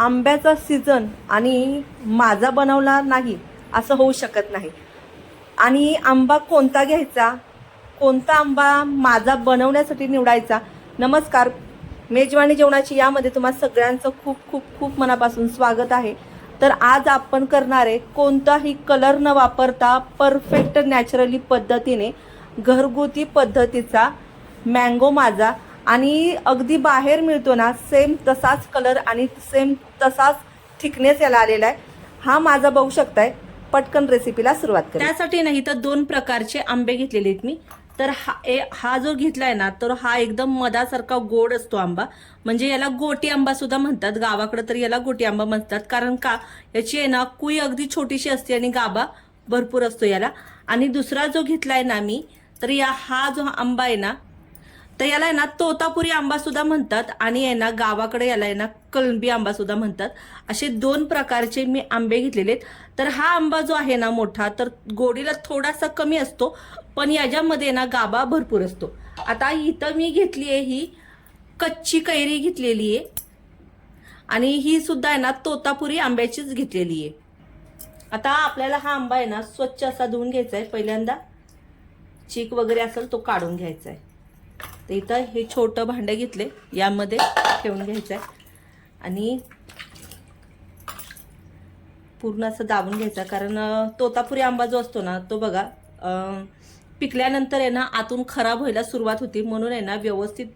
आंब्याचा सीझन आणि माझा बनवला नाही असं होऊ शकत नाही. आणि आंबा कोणता घ्यायचा? कोणता आंबा माझा बनवण्यासाठी निवडायचा? नमस्कार मेजवानी जेवणाची यामध्ये तुम्हा सगळ्यांचं खूप खूप खूप मनापासून स्वागत आहे. तर आज आपण करणार आहे कोणताही कलर न वापरता परफेक्ट नॅचरली पद्धतीने घरगुती पद्धतीचा मँगो माझा आणि अगदी बाहेर मिळतो ना सेम तसाच कलर आणि सेम तसाच थिकनेस याला आलेला आहे. हा माझा बघू शकताय. पटकन रेसिपीला सुरुवात करा. त्यासाठी नाही तर दोन प्रकारचे आंबे घेतलेले आहेत मी. तर हा ए- हा जो घेतलाय ना तर हा एकदम मधासारखा गोड असतो आंबा. म्हणजे याला गोटी आंबा सुद्धा म्हणतात. गावाकडे तर याला गोटी आंबा म्हणतात. कारण का याची आहे ना कुई अगदी छोटीशी असते आणि गाबा भरपूर असतो याला. आणि दुसरा जो घेतलाय ना मी तर या हा जो आंबा आहे ना तर याला आहे ना तोतापुरी आंबा सुद्धा म्हणतात आणि आहे ना गावाकडे याला आहे ना कलंबी आंबा सुद्धा म्हणतात. असे दोन प्रकारचे मी आंबे घेतलेले आहेत. तर हा आंबा जो आहे ना मोठा तर गोडीला थोडासा कमी असतो पण याच्यामध्ये ना गाबा भरपूर असतो. आता इथं मी घेतली आहे ही कच्ची कैरी घेतलेली आहे. आणि ही सुद्धा आहे ना तोतापुरी आंब्याचीच घेतलेली आहे. आता आपल्याला हा आंबा आहे ना स्वच्छ असा धुवून घ्यायचा आहे. पहिल्यांदा चीक वगैरे असेल तो काढून घ्यायचा आहे. तर इथं हे छोटं भांडं घेतले यामध्ये ठेवून घ्यायचं आहे आणि पूर्ण असं दाबून घ्यायचा कारण तोतापुरी आंबा जो असतो ना तो बघा पिकल्यानंतर आहे ना आतून खराब व्हायला सुरुवात होती म्हणून आहे ना व्यवस्थित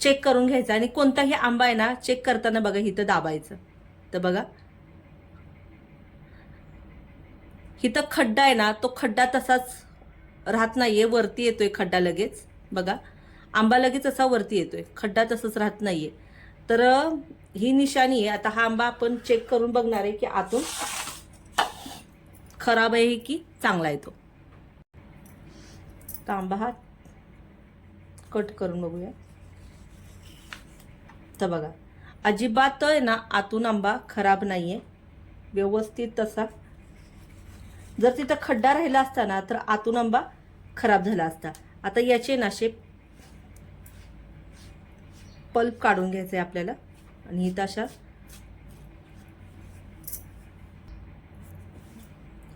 चेक करून घ्यायचा. आणि कोणताही आंबा आहे ना चेक करताना बघा इथं दाबायचं. तर बघा. इथं खड्डा आहे ना तो खड्डा तसाच राहत नाहीये वरती येतोय खड्डा लगेच. बघा. आंबा लगेच असा वरती येतोय. खड्डा तसंच राहत नाहीये. तर ही निशाणी आहे. आता हा आंबा आपण चेक करून बघणार आहे की आतून खराब आहे की चांगला आहे तो. आंबा हा कट करून बघूया. तर बघा अजिबात आहे ना आतून आंबा खराब नाही आहे व्यवस्थित तसा. जर तिथं खड्डा राहिला असता ना तर आतून आंबा खराब झाला असता. आता याचे नाशे पल्प काढून घ्यायचे आपल्याला. आणि इथं अशा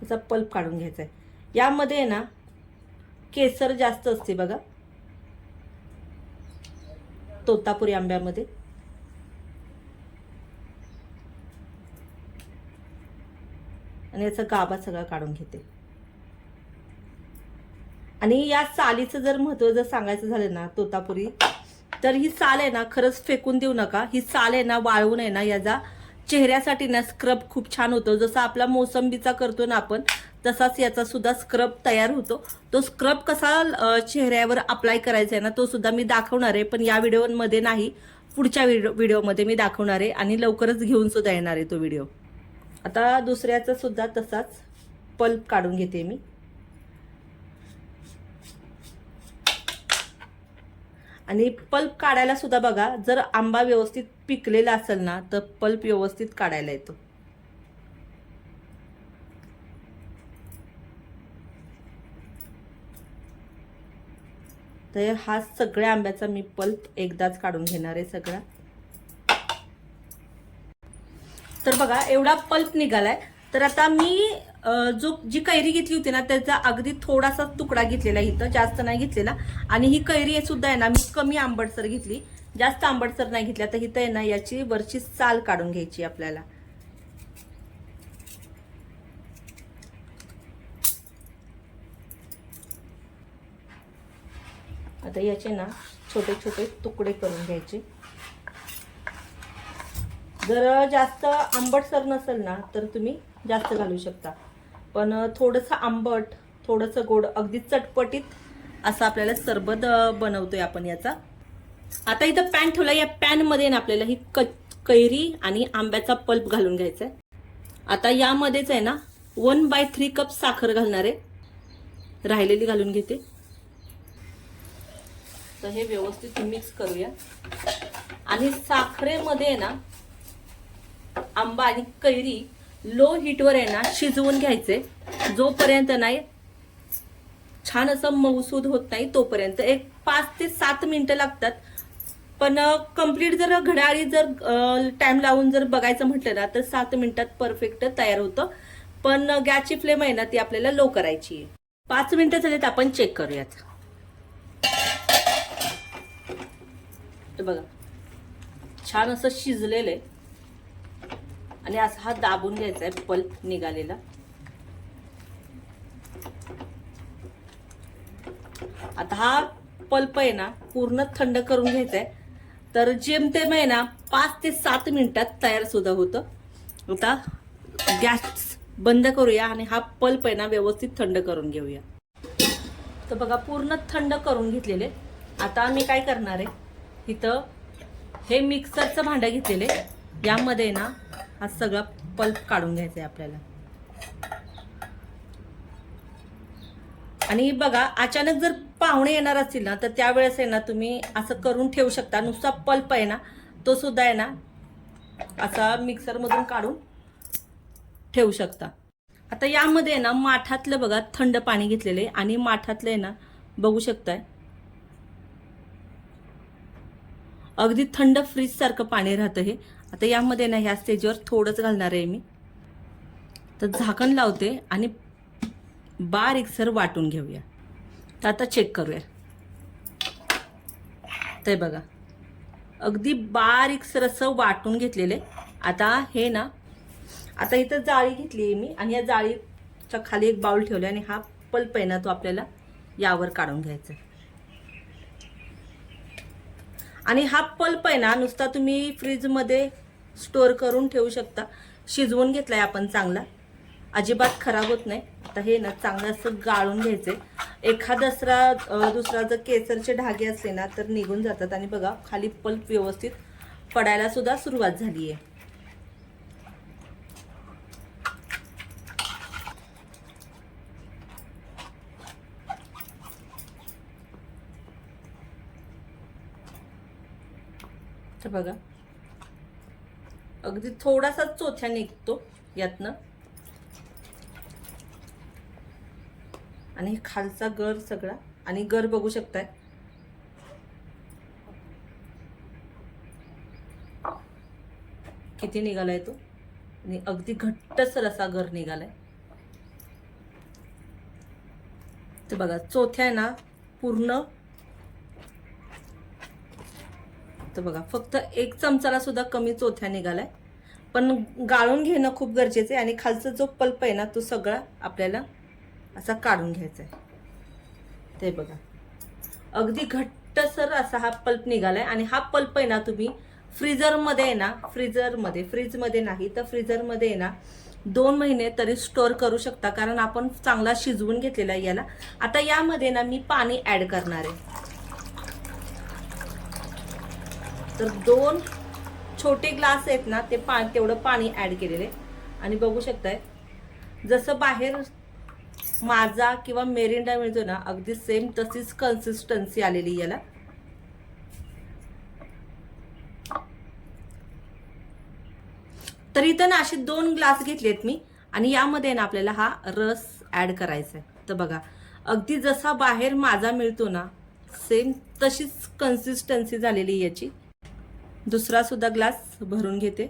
त्याचा पल्प काढून घ्यायचा आहे यामध्ये आहे ना केसर जास्त असते बघा. तोतापुरी आंब्यामध्ये. आणि याचा गाभा सगळा काढून घेते. आणि या सालीचं जर महत्त्व जर सांगायचं झालं ना तोतापुरी तर ही साल आहे ना खरंच फेकून देऊ नका. ही साल आहे ना वाळवून आहे ना याचा चेहऱ्यासाठी ना स्क्रब खूप छान होतो. जसा आपला मोसंबीचा करतो ना आपण तसाच याचा सुद्धा स्क्रब तयार होतो. तो स्क्रब कसा चेहऱ्यावर अप्लाय करायचा आहे ना तो सुद्धा मी दाखवणार आहे. पण या व्हिडिओमध्ये नाही पुढच्या व्हिडिओ व्हिडिओमध्ये मी दाखवणार आहे आणि लवकरच घेऊन सुद्धा येणार आहे तो व्हिडिओ. आता दुसऱ्याचा सुद्धा तसाच पल्प काढून घेते मी. आणि पल्प काढायला सुद्धा बघा जर आंबा व्यवस्थित पिकलेला असेल ना तर पल्प व्यवस्थित काढायला येतो. तर हा सगळ्या आंब्याचा मी पल्प एकदाच काढून घेणार आहे सगळा. तर बघा एवढा पल्प निघालाय. तर आता मी जो जी कैरी घेतली होती ना त्याचा अगदी थोडासा तुकडा घेतलेला इथं जास्त नाही घेतलेला. आणि ही कैरी आहे सुद्धा आहे ना मी कमी आंबटसर घेतली. जास्त आंबटसर नाही घेतली. आता इथं आहे ना याची वरची साल काढून घ्यायची आपल्याला. आता याचे ना छोटे छोटे तुकडे करून घ्यायचे. जर जास्त आंबटसर नसेल ना तर तुम्ही जास्त घालू शकता. पण थोडंसं आंबट थोडंसं गोड अगदी चटपटीत असं आपल्याला सरबत बनवतोय आपण याचा. आता इथं पॅन ठेवला या पॅनमध्ये ना आपल्याला ही क कैरी आणि आंब्याचा पल्प घालून घ्यायचा आहे. आता यामध्येच आहे ना वन बाय थ्री कप साखर घालणार आहे. राहिलेली घालून घेते. तर हे व्यवस्थित मिक्स करूया. आणि साखरेमध्ये आहे ना आंबा आणि कैरी लो हीटवर आहे ना शिजवून घ्यायचे. जोपर्यंत नाही छान असं मऊसूद होत नाही तोपर्यंत. एक पाच ते सात मिनटं लागतात. पण कंप्लीट जर घड्याळी जर टाइम लावून जर बघायचं म्हटलं ना तर सात मिनिटात परफेक्ट तयार होतं. पण गॅसची फ्लेम आहे ना ती आपल्याला लो करायची आहे. पाच मिनिटं झालेत आपण चेक करूयात. बघा छान असं शिजलेलं आहे. आणि असा हा दाबून घ्यायचा आहे पल्प निघालेला. आता हा पल्प आहे ना पूर्ण थंड करून घ्यायचा आहे तर जेमतेम आहे ना पाच ते सात मिनिटात तयार सुद्धा होतं. आता गॅस बंद करूया आणि हा पल्प आहे ना व्यवस्थित थंड करून घेऊया. तर बघा पूर्ण थंड करून घेतलेले. आता मी काय करणार आहे? इथं हे मिक्सरचं भांडं घेतलेले. यामध्ये ना हा सगळा पल्प काढून घ्यायचा आहे आपल्याला. आणि बघा अचानक जर पाहुणे येणार असतील ना तर त्यावेळेस आहे ना तुम्ही असं करून ठेवू शकता. नुसता पल्प आहे ना तो सुद्धा आहे ना असा मिक्सरमधून काढून ठेवू शकता. आता यामध्ये आहे ना माठातलं बघा थंड पाणी घेतलेलं आहे. आणि माठातलं आहे ना बघू शकताय अगदी थंड फ्रीज सारखं पाणी राहतं हे. आता यामध्ये ना ह्या स्टेजवर थोडंच घालणार आहे मी. तर झाकण लावते आणि बारीकसर वाटून घेऊया. तर आता चेक करूया. ते बघा. अगदी बारीकसर असं वाटून घेतलेले आता हे ना आता इथं जाळी घेतली आहे मी आणि या जाळीच्या खाली एक बाउल ठेवले आणि हा पल्प आहे ना तो आपल्याला यावर काढून घ्यायचा आहे. आणि हा पल्प आहे ना नुसता तुम्ही फ्रीजमध्ये स्टोअर करून ठेवू शकता. शिजवून घेतलाय आपण चांगला. अजिबात खराब होत नाही. आता हे ना चांगलं असं गाळून घ्यायचे एखादा दुसरा दुसरा जर केसरचे धागे असले ना तर निघून जातात. आणि बघा खाली पल्प व्यवस्थित पडायला सुद्धा सुरुवात झाली आहे तर बघा. अगदी थोडासा चोथ्या निघतो यातनं. आणि खालचा गर सगळा. आणि गर बघू शकताय. किती निघालाय तो? आणि अगदी घट्टसर असा गर निघालाय. तर बघा चोथ्या ना पूर्ण असतं बघा. फक्त एक चमचाला सुद्धा कमी चोथ्या निघालाय. पण गाळून घेणं खूप गरजेचं आहे आणि खालचा जो पल्प आहे ना तो सगळा आपल्याला असा काढून घ्यायचा आहे. ते बघा. अगदी घट्टसर असा हा पल्प निघालाय आणि हा पल्प आहे ना तुम्ही फ्रीजरमध्ये आहे ना फ्रीजरमध्ये फ्रीजमध्ये नाही तर फ्रीजरमध्ये आहे ना दोन महिने तरी स्टोअर करू शकता. कारण आपण चांगला शिजवून घेतलेला आहे याला. आता यामध्ये ना मी पाणी ऍड करणार आहे. तर दोन छोटे ग्लास आहेत ना ते पा तेवढं पाणी ऍड केलेले. आणि बघू शकताय जसं बाहेर माझा किंवा मेरिंडा मिळतो ना अगदी सेम तशीच कन्सिस्टन्सी आलेली याला. तर इथं ना असे दोन ग्लास घेतलेत मी आणि यामध्ये ना आपल्याला हा रस ॲड करायचा आहे तर बघा अगदी जसा बाहेर माझा मिळतो ना सेम तशीच कन्सिस्टन्सी झालेली आहे याची. दुसरा सुद्धा ग्लास भरून घेते.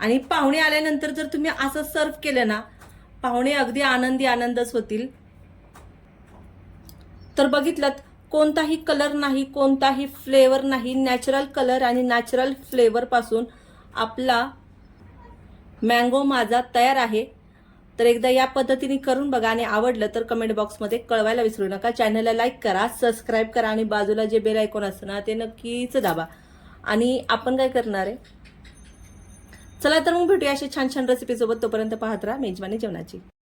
आणि पाहुणे आल्यानंतर जर तुम्ही असं सर्व केलं ना पाहुणे अगदी आनंदी आनंदच होतील. तर बघितलं कोणताही कलर नाही कोणताही फ्लेवर नाही नॅचरल कलर आणि नॅचरल फ्लेवर पासून आपला मँगो माझा तयार आहे. तर एकदा या पद्धतीने करून बघा आणि आवडलं तर कमेंट बॉक्समध्ये कळवायला विसरू नका. चॅनलला लाईक करा सबस्क्राईब करा आणि बाजूला जे बेल ऐकून असतं ना ते नक्कीच दाबा. आणि आपण काय करणार आहे? चला तर मग भेटूया अशी छान छान रेसिपीसोबत तोपर्यंत पाहत राहा मेजवानी जेवणाची.